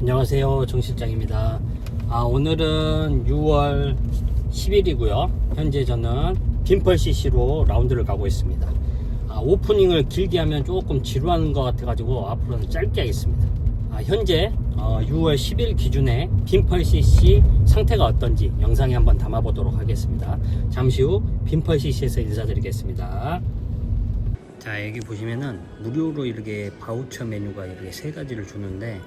안녕하세요. 정 실장입니다. 아, 오늘은 6월 10일이고요. 현재 저는 빈펄 CC로 라운드를 가고 있습니다. 아, 오프닝을 길게 하면 조금 지루한 것 같아 가지고 앞으로는 짧게 하겠습니다. 아, 현재 어, 6월 10일 기준에 빈펄 CC 상태가 어떤지 영상에 한번 담아 보도록 하겠습니다. 잠시 후 빈펄 CC에서 인사드리겠습니다. 자 여기 보시면은 무료로 이렇게 바우처 메뉴가 이렇게 세 가지를 주는데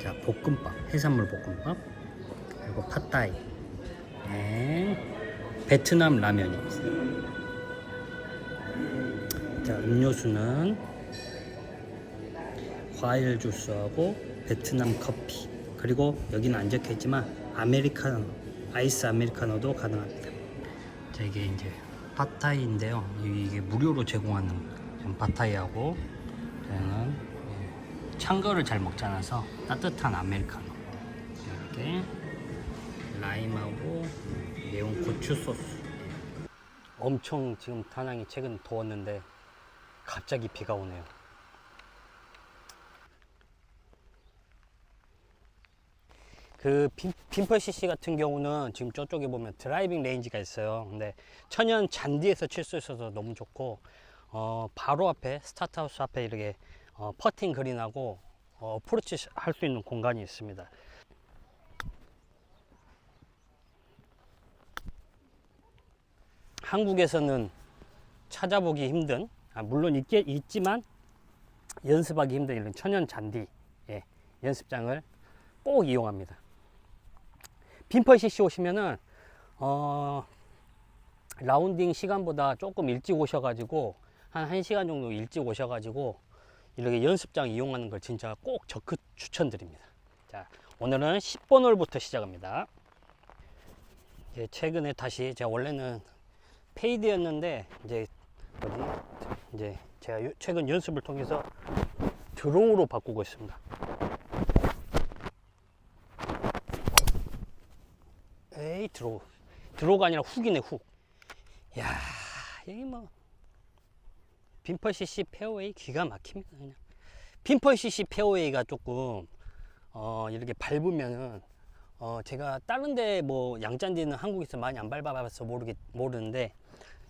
자 볶음밥 해산물 볶음밥 그리고 팟타이. 네, 베트남 라면입니다 자 음료수는 과일 주스하고 베트남 커피. 그리고 여기는 안 적혀 있지만 아메리카노 아이스 아메리카노도 가능합니다. 자 이게 이제 팟타이인데요. 이게 무료로 제공하는 좀 팟타이하고 저는 찬 거를 잘 먹지 않아서 따뜻한 아메리카노. 이렇게 라임하고 매운 고추 소스. 엄청 지금 다낭이 최근 더웠는데 갑자기 비가 오네요. 그 빈, 빈펄 CC 같은 경우는 지금 저쪽에 보면 드라이빙 레인지가 있어요. 근데 천연 잔디에서 칠 수 있어서 너무 좋고 어, 바로 앞에 스타트하우스 앞에 이렇게 어, 퍼팅 그린하고 어, 프로치 할 수 있는 공간이 있습니다. 한국에서는 찾아보기 힘든, 아, 물론 있게, 있지만 연습하기 힘든 이런 천연 잔디 예, 연습장을 꼭 이용합니다. 빈펄 CC 오시면은 어, 라운딩 시간보다 조금 일찍 오셔가지고 한 1시간 정도 일찍 오셔가지고 이렇게 연습장 이용하는 걸 진짜 꼭 적극 추천드립니다. 자, 오늘은 10번 홀부터 시작합니다. 이제 최근에 다시 제가 원래는 페이드였는데 이제? 이제 제가 요- 최근 연습을 통해서 드로우로 바꾸고 있습니다. 에이 드로우 드로우가 아니라 훅이네 훅. 야 여기 뭐 빈펄 CC 페어웨이 기가 막힙니다 그냥. 빈펄 CC 페어웨이가 조금 어 이렇게 밟으면은 어 제가 다른데 뭐 양잔디는 한국에서 많이 안 밟아봐서 모르겠 모르는데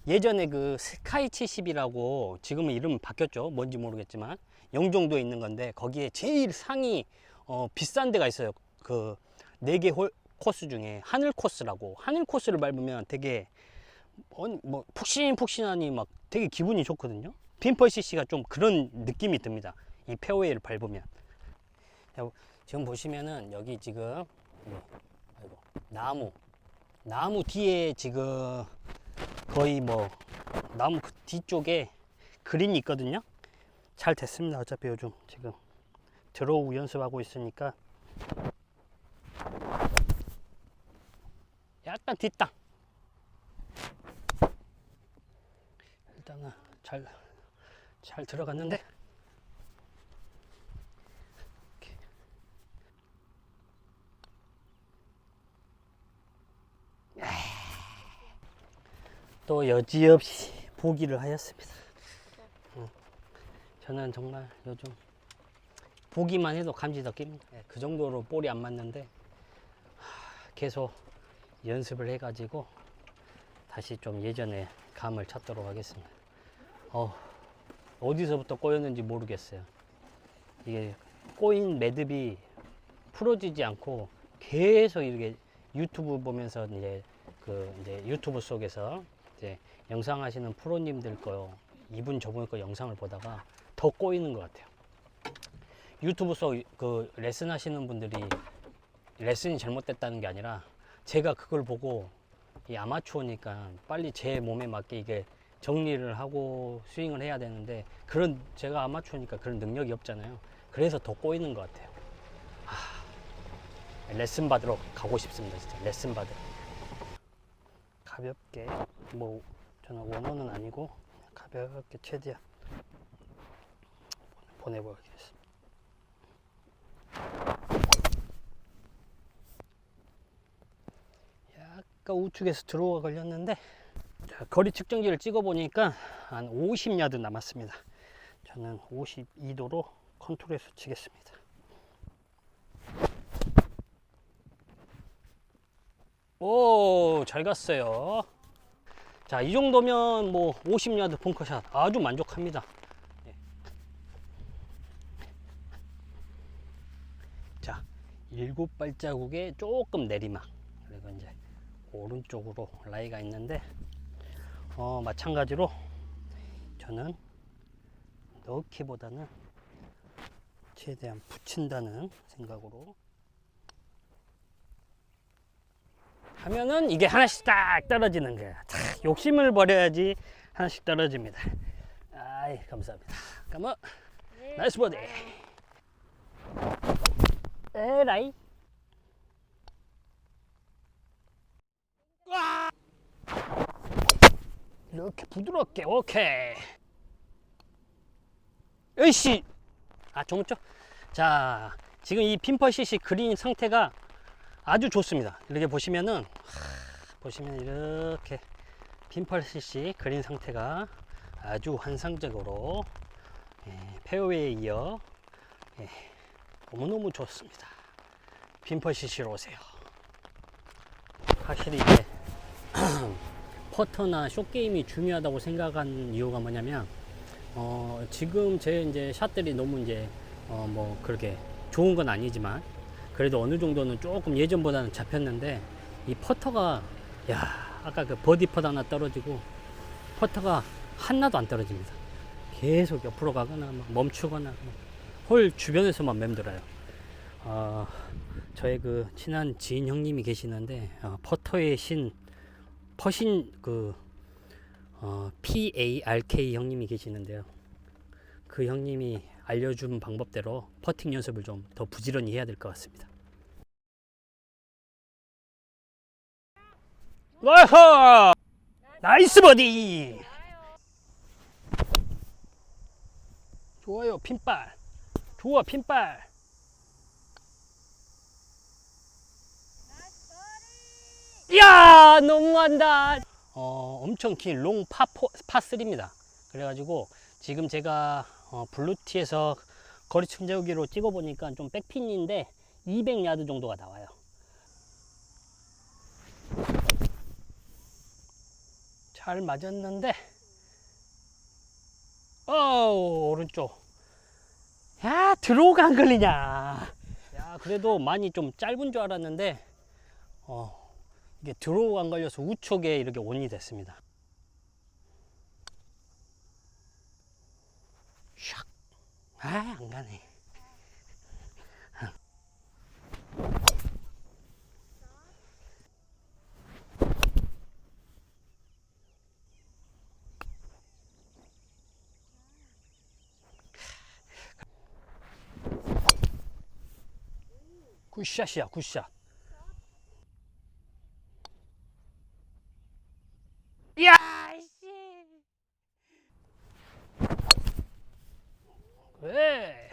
예전에 그 스카이 70이라고 지금은 이름 바뀌었죠. 뭔지 모르겠지만 영종도에 있는 건데 거기에 제일 상위 어 비싼 데가 있어요. 그 네개홀 코스 중에 하늘 코스라고. 하늘 코스를 밟으면 되게 어, 뭐 푹신푹신하니 막 되게 기분이 좋거든요. 핀펄 CC가 좀 그런 느낌이 듭니다. 이 페어웨이를 밟으면. 자, 지금 보시면은 여기 지금 네, 아이고, 나무 나무 뒤에 지금 거의 뭐 나무 그 뒤쪽에 그린이 있거든요. 잘 됐습니다. 어차피 요즘 지금 드로우 연습하고 있으니까 약간 뒷땅 일단은 잘, 잘 들어갔는데. 또 여지없이 보기를 하였습니다. 응. 저는 정말 요즘 보기만 해도 감지덕 낍니다. 예, 그 정도로 볼이 안 맞는데 하, 계속 연습을 해가지고 다시 좀 예전의 감을 찾도록 하겠습니다. 어, 어디서부터 꼬였는지 모르겠어요. 이게 꼬인 매듭이 풀어지지 않고 계속 이렇게 유튜브 보면서 이제 그 이제 유튜브 속에서 이제 영상 하시는 프로님들 거 이분 저분 거 영상을 보다가 더 꼬이는 것 같아요. 유튜브 속 그 레슨 하시는 분들이 레슨이 잘못됐다는 게 아니라 제가 그걸 보고 이 아마추어니까 빨리 제 몸에 맞게 이게 정리를 하고 스윙을 해야 되는데 그런 제가 아마추어니까 그런 능력이 없잖아요. 그래서 더 꼬이는 것 같아요. 하, 레슨 받으러 가고 싶습니다. 진짜 레슨 받으러. 가볍게 뭐 저는 원호는 아니고 가볍게 최대한 보내보겠습니다. 약간 우측에서 들어가 걸렸는데 자, 거리 측정기를 찍어 보니까 한 50야드 남았습니다. 저는 52도로 컨트롤해서 치겠습니다. 오, 잘 갔어요. 자, 이 정도면 뭐 50야드 펑커샷 아주 만족합니다. 예. 자, 7발자국에 조금 내리막. 그리고 이제 오른쪽으로 라이가 있는데 어, 마찬가지로 저는 넣기보다는 최대한 붙인다는 생각으로 하면은 이게 하나씩 딱 떨어지는 거야. 참, 욕심을 버려야지 하나씩 떨어집니다. 아이 감사합니다. 까마 나이스 버디. 에라이. 와! 이렇게 부드럽게 오케이. 으이씨. 아 좋죠. 자 지금 이 핀퍼시시 그린 상태가 아주 좋습니다. 이렇게 보시면은 하, 보시면 이렇게 핀펄CC 그린 상태가 아주 환상적으로 예, 페어웨이에 이어 예, 너무너무 좋습니다. 핀펄CC로 오세요. 확실히 이제 퍼터나 숏게임이 중요하다고 생각한 이유가 뭐냐면 어, 지금 제 이제 샷들이 너무 이제 어, 뭐 그렇게 좋은 건 아니지만 그래도 어느 정도는 조금 예전보다는 잡혔는데 이 퍼터가 야 아까 그 버디 펫 하나 떨어지고 퍼터가 하나도 안 떨어집니다. 계속 옆으로 가거나 막 멈추거나 뭐홀 주변에서만 맴돌아요. 어, 저의 그 친한 지인 형님이 계시는데 어, 퍼터의 신 퍼신 그 어, P A R K 형님이 계시는데요. 그 형님이 알려준 방법대로 퍼팅 연습을 좀 더 부지런히 해야 될 것 같습니다. 와호! 나이스 버디! 좋아요, 핀발. 좋아, 핀발. 야, 너무한다. 어, 엄청 긴롱 파포, 파3입니다. 그래가지고 지금 제가 어, 블루티에서 거리 측정기로 찍어보니까 좀 백핀인데 200야드 정도가 나와요. 잘 맞았는데, 어 오른쪽. 야, 들어오가 안 걸리냐. 야, 그래도 많이 좀 짧은 줄 알았는데, 어, 이게 드로우가 안 걸려서 우측에 이렇게 온이 됐습니다. 샥. 아, 안 가네. 굿샷이야, 굿샷. 야, 씨. 그래.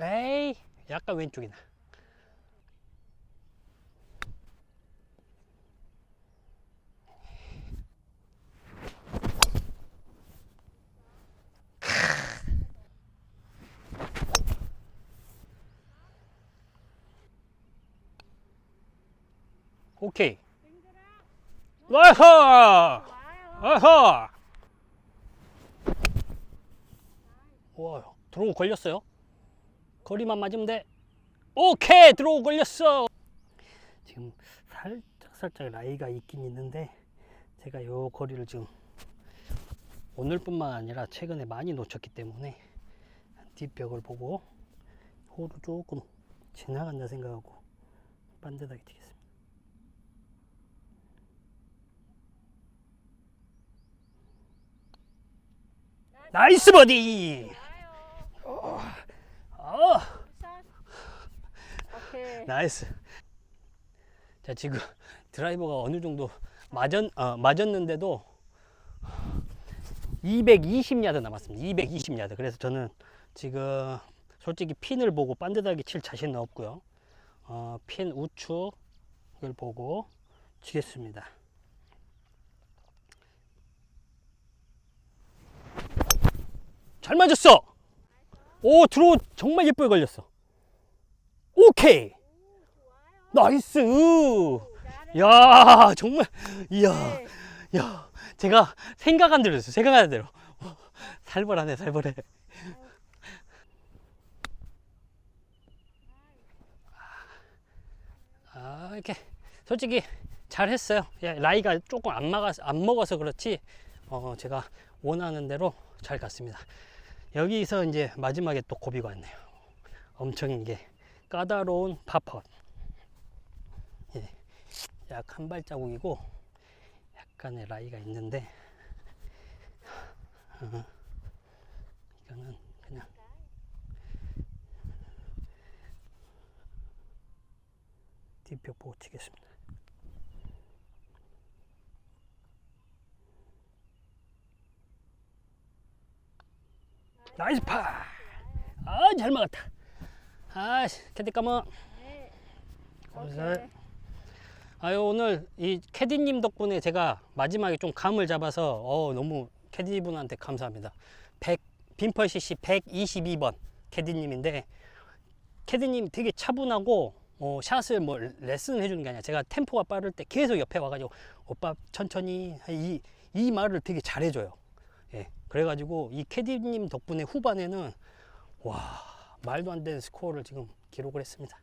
에이, 약간 왼쪽이다. 오케이. 와호! 와호! 와, 드로우 걸렸어요. 거리만 맞으면 돼. 오케이, 드로우 걸렸어. 지금 살짝 살짝 라이가 있긴 있는데 제가 요 거리를 지금 오늘뿐만 아니라 최근에 많이 놓쳤기 때문에 뒷벽을 보고 호를 조금 지나간다 생각하고 반듯하게 튀겠습니다. 나이스 버디! 어, 오케이. 나이스. 자, 지금 드라이버가 어느 정도 맞았, 어, 맞았는데도 220야드 남았습니다. 220야드. 그래서 저는 지금 솔직히 핀을 보고 반듯하게 칠 자신은 없고요. 어, 핀 우측을 보고 치겠습니다. 잘 맞았어! 오, 들어오 정말 예쁘게 걸렸어. 오케이! 나이스! 야, 정말, 이야, 네. 야, 제가 생각 안 들었어요. 생각 안 대로. 어, 살벌하네, 살벌해. 아, 이렇게 솔직히 잘했어요. 예, 라이가 조금 안 막아서 안 먹어서 그렇지. 어, 제가 원하는 대로 잘 갔습니다. 여기서 이제 마지막에 또 고비가 왔네요. 엄청 이게 까다로운 파펫. 예, 약한 발자국이고 약간의 라이가 있는데 어, 이거는 그냥 뒤벽 보고 치겠습니다. 나이스 파! 아, 잘 막았다. 아, 캐디 까먹. 네. 아유 오늘 이 캐디님 덕분에 제가 마지막에 좀 감을 잡아서 어 너무 캐디분한테 감사합니다. 100 빈펄 CC 122번 캐디님인데 캐디님 되게 차분하고 어, 샷을 뭐 레슨 해주는 게 아니라 제가 템포가 빠를 때 계속 옆에 와가지고 오빠 천천히 이, 이 말을 되게 잘해줘요. 예, 그래가지고 이 캐디님 덕분에 후반에는 와 말도 안 되는 스코어를 지금 기록을 했습니다.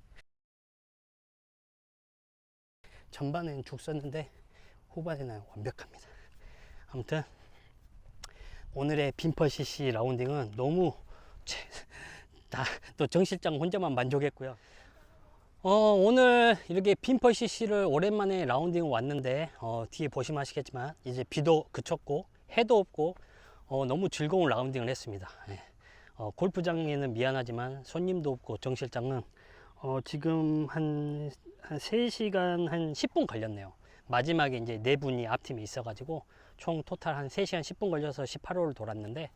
전반에는 죽 썼는데 후반에는 완벽합니다. 아무튼 오늘의 빈퍼 CC 라운딩은 너무 다또 정 실장 혼자만 만족했고요. 어, 오늘 이렇게 빈퍼 CC를 오랜만에 라운딩 왔는데 어, 뒤에 보시면 아시겠지만 이제 비도 그쳤고 해도 없고 어, 너무 즐거운 라운딩을 했습니다. 예. 어, 골프장에는 미안하지만 손님도 없고 정 실장은 어, 지금 한, 한 3시간 한 10분 걸렸네요. 마지막에 이제 네 분이 앞팀에 있어가지고 총 토탈 한 3시간 10분 걸려서 18호를 돌았는데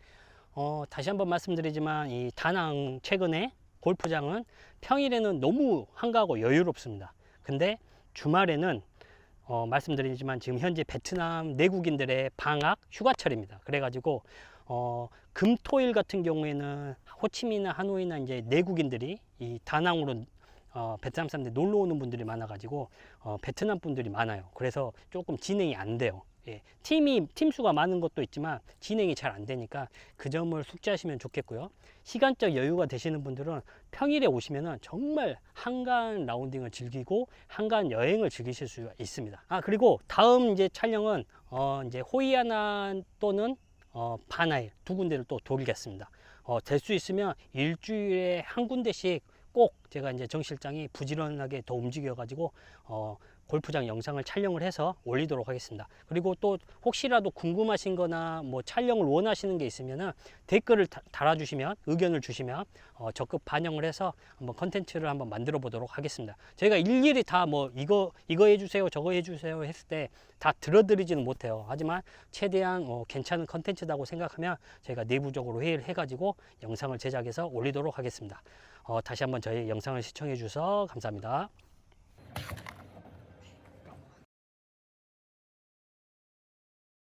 어, 다시 한번 말씀드리지만 이 다낭 최근에 골프장은 평일에는 너무 한가하고 여유롭습니다. 근데 주말에는 어, 말씀드리지만 지금 현재 베트남 내국인들의 방학 휴가철입니다. 그래가지고 어, 금토일 같은 경우에는 호치민이나 하노이나 이제 내국인들이 이 다낭으로 어, 베트남 사람들 놀러 오는 분들이 많아가지고 어, 베트남 분들이 많아요. 그래서 조금 진행이 안 돼요. 예, 팀이 팀 수가 많은 것도 있지만 진행이 잘 안 되니까 그 점을 숙지하시면 좋겠고요. 시간적 여유가 되시는 분들은 평일에 오시면은 정말 한가한 라운딩을 즐기고 한가한 여행을 즐기실 수가 있습니다. 아 그리고 다음 이제 촬영은 어, 이제 호이아나 또는 어, 바나일 두 군데를 또 돌겠습니다. 어, 될 수 있으면 일주일에 한 군데씩 꼭 제가 이제 정 실장이 부지런하게 더 움직여 가지고 어, 골프장 영상을 촬영을 해서 올리도록 하겠습니다. 그리고 또 혹시라도 궁금하신 거나 뭐 촬영을 원하시는 게 있으면은 댓글을 다- 달아 주시면 의견을 주시면 어, 적극 반영을 해서 한번 컨텐츠를 한번 만들어 보도록 하겠습니다. 저희가 일일이 다 뭐 이거 이거 해주세요 저거 해주세요 했을 때 다 들어드리지는 못해요. 하지만 최대한 어, 괜찮은 컨텐츠다고 생각하면 저희가 내부적으로 회의를 해 가지고 영상을 제작해서 올리도록 하겠습니다. 어, 다시 한번 저희 영상을 시청해 주셔서 감사합니다.